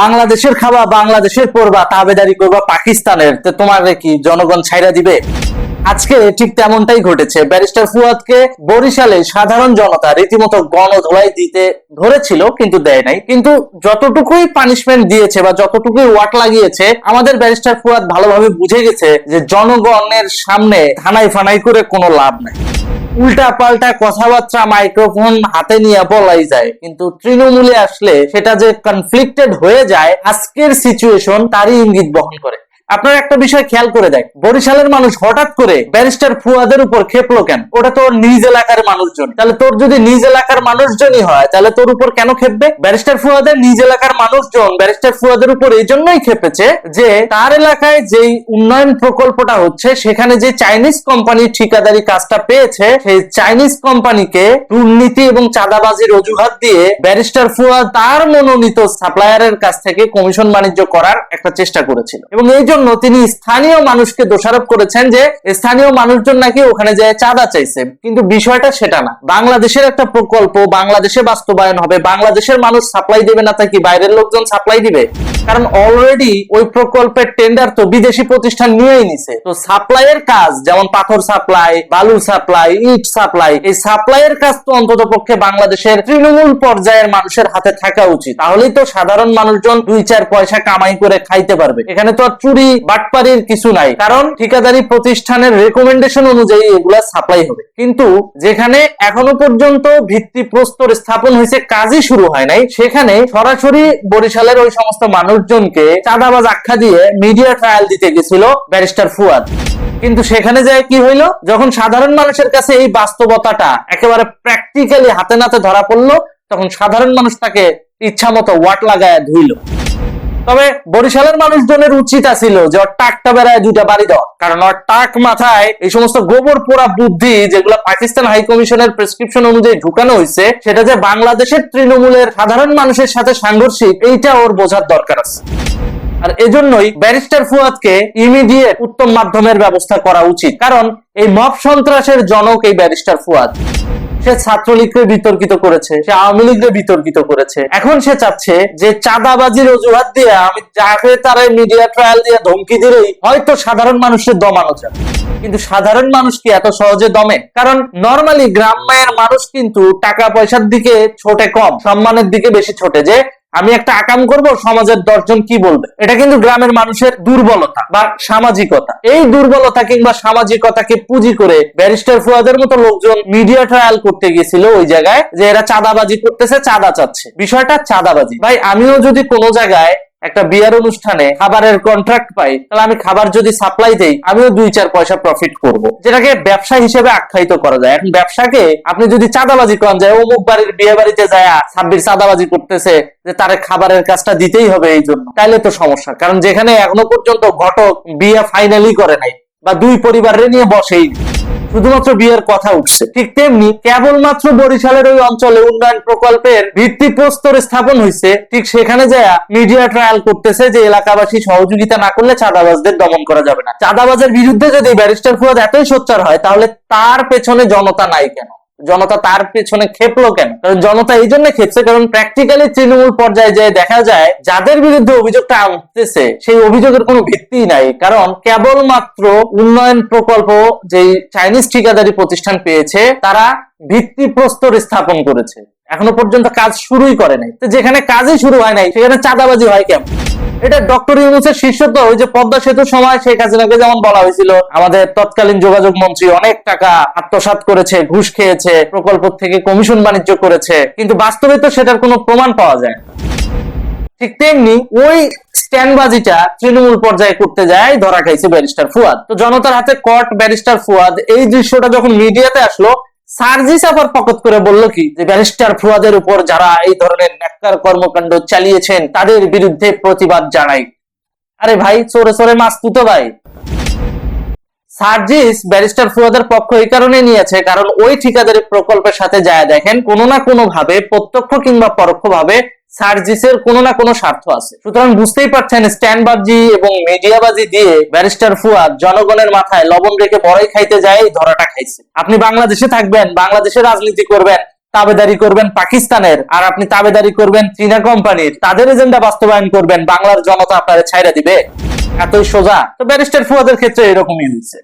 বাংলাদেশের খাবা বাংলাদেশের পড়বা তাবেদারি করবা পাকিস্তানের। তো তোমার কি জনগণ ছাইরা দিবে? আজকে ঠিক তেমনটাই ঘটেছে। ব্যারিস্টার ফুয়াদকে বরিশালে সাধারণ জনতা রীতিমতো গণধোলাই দিতে ধরেছিল, কিন্তু দেয় নাই। কিন্তু যতটুকুই পানিশমেন্ট দিয়েছে বা যতটুকুই ওয়াট লাগিয়েছে, আমাদের ব্যারিস্টার ফুয়াদ ভালোভাবে বুঝে গেছে যে জনগণের সামনে থানাই ফানাই করে কোনো লাভ নাই। উল্টা পাল্টা কথাবার্তা মাইক্রোফোন হাতে নিয়ে বলাই যায়। কিন্তু তৃণমূলে আসলে সেটা যে কনফ্লিক্টেড হয়ে যায়, আজকের সিচুয়েশন তারই ইঙ্গিত বহন করে। আপনার একটা বিষয় খেয়াল করে দেখ, বরিশালের মানুষ হঠাৎ করে ব্যারিস্টার ফুয়াদের উপর খেপলো কেন? ওটা তোর নিজ এলাকার মানুষজন। তাহলে তোর যদি নিজ এলাকার মানুষজনই হয়, তাহলে তোর উপর কেন খেপবে? ব্যারিস্টার ফুয়াদের নিজ এলাকার মানুষজন ব্যারিস্টার ফুয়াদের উপর এই জন্যই খেপেছে যে তার এলাকায় যেই উন্নয়ন প্রকল্পটা হচ্ছে, সেখানে যে চাইনিজ কোম্পানি ঠিকাদারি কাজটা পেয়েছে, সেই চাইনিজ কোম্পানিকে দুর্নীতি এবং চাঁদাবাজির অজুহাত দিয়ে ব্যারিস্টার ফুয়াদ তার মনোনীত সাপ্লায়ারের কাছ থেকে কমিশন বাণিজ্য করার একটা চেষ্টা করেছিল। এবং এই জন্য তিনি স্থানীয় মানুষকে দোষারোপ করেছেন যে স্থানীয় মানুষজন নাকি ওখানে যায় চাঁদা চাইছে। কিন্তু বিষয়টা সেটা না। বাংলাদেশের একটা প্রকল্প, বাংলাদেশে বাস্তবায়ন হবে। বাংলাদেশের মানুষ সাপ্লাই দেবে না তা কি বাইরের লোকজন সাপ্লাই দিবে? কারণ অলরেডি ওই প্রকল্পের টেন্ডার তো বিদেশি প্রতিষ্ঠান নিয়েই নিছে। তো সাপ্লাইয়ের কাজ, যেমন পাথর সাপ্লাই বালু সাপ্লাই ইট সাপ্লাই এই সাপ্লাইয়ের কাজ তো অন্তত পক্ষে বাংলাদেশের তৃণমূল পর্যায়ের মানুষের হাতে থাকা উচিত। তাহলেই তো সাধারণ মানুষজন দুই চার পয়সা কামাই করে খাইতে পারবে। এখানে তো আর চুরি বাটপারির কিছু নাই। কারণ ঠিকাদারি প্রতিষ্ঠানের রেকমেন্ডেশন অনুযায়ী এগুলা সাপ্লাই হবে। কিন্তু যেখানে এখনও পর্যন্ত ভিত্তি প্রস্তর স্থাপন হয়েছে, কাজই শুরু হয় নাই। সেখানে সরাসরি বরিশালের ওই সমস্ত মানুষজনকে চাঁদাবাজ আখ্যা দিয়ে মিডিয়া ট্রায়াল দিতে গেছিল ব্যারিস্টার ফুয়াদ। কিন্তু সেখানে যায় কি হইল? যখন সাধারণ মানুষের কাছে এই বাস্তবতাটা একেবারে প্র্যাকটিক্যালি হাতে নাতে ধরা পড়ল, তখন সাধারণ মানুষ তাকে ইচ্ছা মতো ওয়াট লাগায় ধুইলো। তবে বরিশালের মানুষজনের উচিত আছিল যে ওর টাকটা বেড়ায় দুইটা বাড়ি দেওয়া কারণ ওর টাক মাথায় এই সমস্ত গোবর পোড়া বুদ্ধি যেগুলো পাকিস্তান হাই কমিশনের প্রেসক্রিপশন অনুযায়ী ঢুকানো হয়েছে, সেটা যে বাংলাদেশের তৃণমূলের সাধারণ মানুষের সাথে সাংঘর্ষিক, এইটা ওর বোঝার দরকার আছে। আর এজন্যই ব্যারিস্টার ফুয়াদকে ইমিডিয়েট উত্তম মাধ্যমের ব্যবস্থা করা উচিত। কারণ এই মব সন্ত্রাসের জনক এই ব্যারিস্টার ফুয়াদ। সে ছাত্রলীগকে বিতর্কিত করেছে, সে আওয়ামী লীগকে বিতর্কিত করেছে। এখন সে চাচ্ছে যে চাঁদাবাজির অজুহাত দিয়ে আমি যাকে তারা মিডিয়া ট্রায়াল দিয়ে ধমকি দিলেই হয়তো সাধারণ মানুষের দমানো যাবে। কিন্তু সাধারণ মানুষ কি এত সহজে দমে? কারণ নর্মালি গ্রামের মানুষ কিন্তু টাকা পয়সার দিকে ছোটে কম, সম্মানের দিকে বেশি ছোটে। যে আমি একটা আকাম করব, সমাজের দশজন কি বলবে? এটা কিন্তু গ্রামের মানুষের দুর্বলতা বা সামাজিকতা। এই দুর্বলতা কিংবা সামাজিকতাকে পুঁজি করে ব্যারিস্টার ফুয়াদের মতো লোকজন মিডিয়া ট্রায়াল করতে গিয়েছিল ওই জায়গায় যে এরা চাঁদাবাজি করতেছে, চাঁদা চাচ্ছে। বিষয়টা চাঁদাবাজি। ভাই, আমিও যদি কোনো জায়গায় একটা বিয়ার অনুষ্ঠানে খাবারের কন্ট্রাক্ট পাই, তাহলে আমি খাবার যদি সাপ্লাই দেই, আমিও দুই চার পয়সা প্রফিট করব। যেটাকে ব্যবসা হিসেবে আখ্যায়িত করা যায়। এখন ব্যবসাকে আপনি যদি চাঁদাবাজি করেন যায় অমুক বাড়ির বিয়ে বাড়িতে যায়, ছাব্বিশ চাঁদাবাজি করতেছে, যে তারে খাবারের কাজটা দিতেই হবে এই জন্য, তাইলে তো সমস্যা। কারণ যেখানে এখনও পর্যন্ত ঘটক বিয়ে ফাইনালি করে নাই, বা দুই পরিবারের নিয়ে বসেই। শুধুমাত্র বিয়ের কথা উঠছে। ঠিক তেমনি কেবলমাত্র বরিশালের ওই অঞ্চলে উন্নয়ন প্রকল্পের ভিত্তি প্রস্তর স্থাপন হয়েছে ঠিক সেখানে যায় মিডিয়া ট্রায়াল করতেছে যে এলাকাবাসী সহযোগিতা না করলে চাঁদাবাজদের দমন করা যাবে না। চাঁদাবাজের বিরুদ্ধে যদি ব্যারিস্টার ফুয়াদ এতই সোচ্চার হয়, তাহলে তার পেছনে জনতা নাই কেন? জনতা তার পেছনে খেপলো কেন? কারণ জনতা এই জন্য খেপছে, কারণ প্র্যাকটিক্যালি তৃণমূল পর্যায়ে যে দেখা যায়, যাদের বিরুদ্ধে অভিযোগটা উঠতেছে সেই অভিযোগের কোনো ভিত্তি নাই। কারণ কেবলমাত্র উন্নয়ন প্রকল্প যেই চাইনিজ ঠিকাদারি প্রতিষ্ঠান পেয়েছে, তারা ভিত্তি প্রস্তর স্থাপন করেছে। এখনও পর্যন্ত কাজ শুরুই করে নাই। তো যেখানে কাজই শুরু হয় নাই, সেখানে চাঁদাবাজি হয় কেমন? এটা ডক্টর ইউনুসের শিষ্যত্ব ওই যে পদ্মা সেতুর সময় শেখ হাসিনাকে যেমন বলা হয়েছিল, আমাদের তৎকালীন যোগাযোগ মন্ত্রী অনেক টাকা আত্মসাৎ করেছে, ঘুষ খেয়েছে, প্রকল্প থেকে কমিশন বাণিজ্য করেছে, কিন্তু বাস্তবে তো সেটার কোনো প্রমাণ পাওয়া যায় না। ঠিক তেমনি ওই স্ট্যান্ডবাজিটা তৃণমূল পর্যায়ে করতে যায়, ধরা খাইছে ব্যারিস্টার ফুয়াদ তো জনতার হাতে কট ব্যারিস্টার ফুয়াদ, এই দৃশ্যটা যখন মিডিয়াতে আসলো সার্জিস আবার পকত করে বলল কি, যে ব্যারিস্টার ফুয়াদের উপর যারা এই ধরনের ন্যাক্কার কর্মকাণ্ড চালিয়েছেন, তাদের বিরুদ্ধে প্রতিবাদ জানাই। আরে ভাই, চোরে চোরে মাছ তুতো ভাই। সার্জিস ব্যারিস্টার ফুয়াদের পক্ষ এই কারণে নিয়েছে, কারণ ওই ঠিকাদারি প্রকল্পের সাথে যায় দেখেন, কোনো না কোনো ভাবে প্রত্যক্ষ কিংবা পরোক্ষ ভাবে সার্জিসের কোনো না কোনো স্বার্থ আছে। সুতরাং বুঝতেই পারছেন স্ট্যান্ডবাজি এবং মিডিয়াবাজি দিয়ে ব্যারিস্টার ফুয়াদ জনগণের মাথায় লবণ রেখে বড়াই খাইতে যায় ধরাটা খাইছে। আপনি বাংলাদেশে থাকবেন, বাংলাদেশে রাজনীতি করবেন, তাবেদারি করবেন পাকিস্তানের, আর আপনি তাবেদারি করবেন চীনা কোম্পানির। তাদের এজেন্ডা বাস্তবায়ন করবেন, বাংলার জনতা আপনারা ছাইরা দিবে। এতই সোজা। তো ব্যারিস্টার ফুয়াদের ক্ষেত্রে এরকমই হয়েছে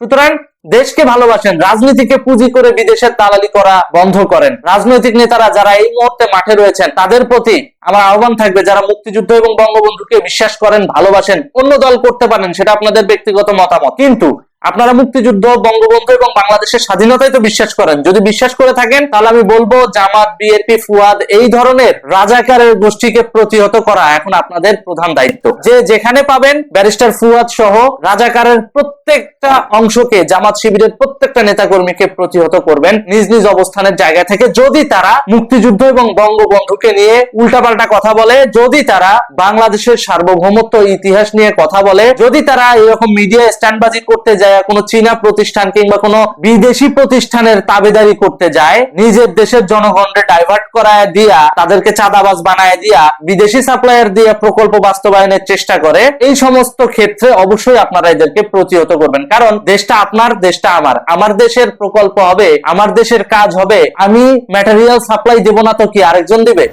সুতরাং দেশকে ভালোবাসেন, রাজনীতিকে পুঁজি করে বিদেশের দালালি করা বন্ধ করেন। রাজনৈতিক নেতারা যারা এই মুহূর্তে মাঠে রয়েছেন, তাদের প্রতি আমার আহ্বান থাকবে যারা মুক্তিযুদ্ধ এবং বঙ্গবন্ধুকে বিশ্বাস করেন, ভালোবাসেন, অন্য দল করতে পারেন, সেটা আপনাদের ব্যক্তিগত মতামত। কিন্তু আপনারা মুক্তিযুদ্ধ, বঙ্গবন্ধু এবং বাংলাদেশের স্বাধীনতায় তো বিশ্বাস করেন। যদি বিশ্বাস করে থাকেন, তাহলে আমি বলব জামাত, বিএনপি, ফুয়াদ এই ধরনের রাজাকারের গোষ্ঠীকে প্রতিহত করা এখন আপনাদের প্রধান দায়িত্ব। যে যেখানে পাবেন, ব্যারিস্টার ফুয়াদ সহ রাজাকারের প্রত্যেকটা অংশকে, জামাত শিবিরের প্রত্যেকটা নেতাকর্মীকে প্রতিহত করবেন নিজ নিজ অবস্থানের জায়গা থেকে। যদি তারা মুক্তিযুদ্ধ এবং বঙ্গবন্ধুকে নিয়ে উল্টাপাল্টা কথা বলে, যদি তারা বাংলাদেশের সার্বভৌমত্ব ইতিহাস নিয়ে কথা বলে, যদি তারা এরকম মিডিয়া স্ট্যান্ডবাজি করতে যায় কোনো চীনা প্রতিষ্ঠান কিংবা কোনো বিদেশি প্রতিষ্ঠানের তাবেদারি করতে যায়, নিজের দেশের জনগণকে ডাইভার্ট করায় দিয়া, তাদেরকে চাঁদাবাজ বানায় দিয়া, বিদেশি সাপ্লায়ার দিয়ে প্রকল্প বাস্তবায়নের চেষ্টা করে, এই সমস্ত ক্ষেত্রে অবশ্যই আপনারা এদেরকে প্রতিহত করবেন। কারণ দেশটা আপনার, দেশটা আমার। আমার দেশের প্রকল্প হবে, আমার দেশের কাজ হবে, আমি ম্যাটেরিয়াল সাপ্লাই দেব না তো কি আরেকজন দিবে?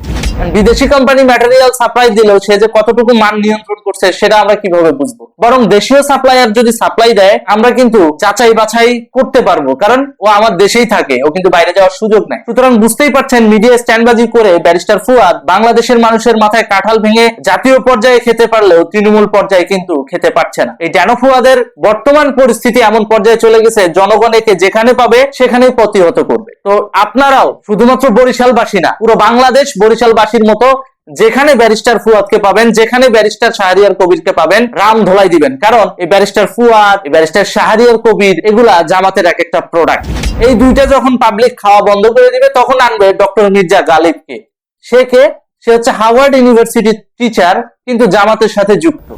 বিদেশি কোম্পানি ম্যাটেরিয়াল সাপ্লাই দিলেও সে যে কতটুকু মান নিয়ন্ত্রণ করছে, সেটা আমরা কীভাবে বুঝব? বরং দেশীয় সাপ্লায়ার যদি সাপ্লাই দেয়, আমরা কিন্তু যাচাই বাছাই করতে পারব। কারণ ও আমার দেশেই থাকে, ও কিন্তু বাইরে যাওয়ার সুযোগ নেই। সুতরাং বুঝতেই পারছেন মিডিয়া স্ট্যান্ডবাজি করে ব্যারিস্টার ফুয়াদ বাংলাদেশের মানুষের মাথায় কাঁঠাল ভেঙে জাতীয় পর্যায়ে খেতে পারলেও তৃণমূল পর্যায়ে কিন্তু খেতে পারছে না। এই ড্যানো ফুয়াদের বর্তমান পরিস্থিতি এমন পর্যায়ে চলে গেছে, জনগণ একে যেখানে পাবে, সেখানেই প্রতিহত করবে। তো আপনারাও শুধুমাত্র বরিশালবাসী না, পুরো বাংলাদেশ বরিশালবাসীর মতো যেখানে ব্যারিস্টার ফুয়াদকে পাবেন, যেখানে ব্যারিস্টার শাহরিয়ার কবিরকে পাবেন, রাম ধোলাই দিবেন। কারণ এই ব্যারিস্টার ফুয়াদ, এই ব্যারিস্টার শাহরিয়ার কবির, এগুলা জামাতের এক একটা প্রোডাক্ট এই দুইটা যখন পাবলিক খাওয়া বন্ধ করে দিবে, তখন আনবে ডক্টর মির্জা গালিবকে। সে কে? সে হচ্ছে হাওয়ার্ড ইউনিভার্সিটির টিচার কিন্তু জামাতের সাথে যুক্ত।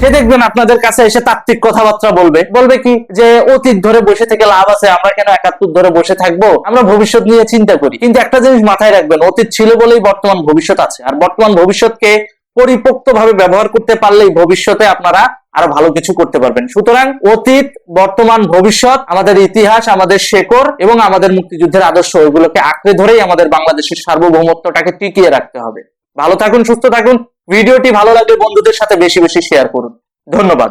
সে দেখবেন আপনাদের কাছে এসে তাত্ত্বিক কথাবার্তা বলবে। বলবে কি? যে অতীত ধরে বসে থেকে লাভ আছে, আমরা কেন একাত্তর ধরে বসে থাকব? আমরা ভবিষ্যৎ নিয়ে চিন্তা করি। কিন্তু একটা জিনিস মাথায় রাখবেন, অতীত ছিল বলেই বর্তমান ভবিষ্যৎ আছে। আর বর্তমান ভবিষ্যৎকে পরিপক্ত ভাবে ব্যবহার করতে পারলেই ভবিষ্যতে আপনারা আরও ভালো কিছু করতে পারবেন। সুতরাং অতীত, বর্তমান ভবিষ্যৎ, আমাদের ইতিহাস, আমাদের শেকড় এবং আমাদের মুক্তিযুদ্ধের আদর্শ এগুলোকে আঁকড়ে ধরেই আমাদের বাংলাদেশের সার্বভৌমত্বটাকে টিকিয়ে রাখতে হবে। ভালো থাকুন, সুস্থ থাকুন। ভিডিওটি ভালো লাগলে বন্ধুদের সাথে বেশি বেশি শেয়ার করুন। ধন্যবাদ।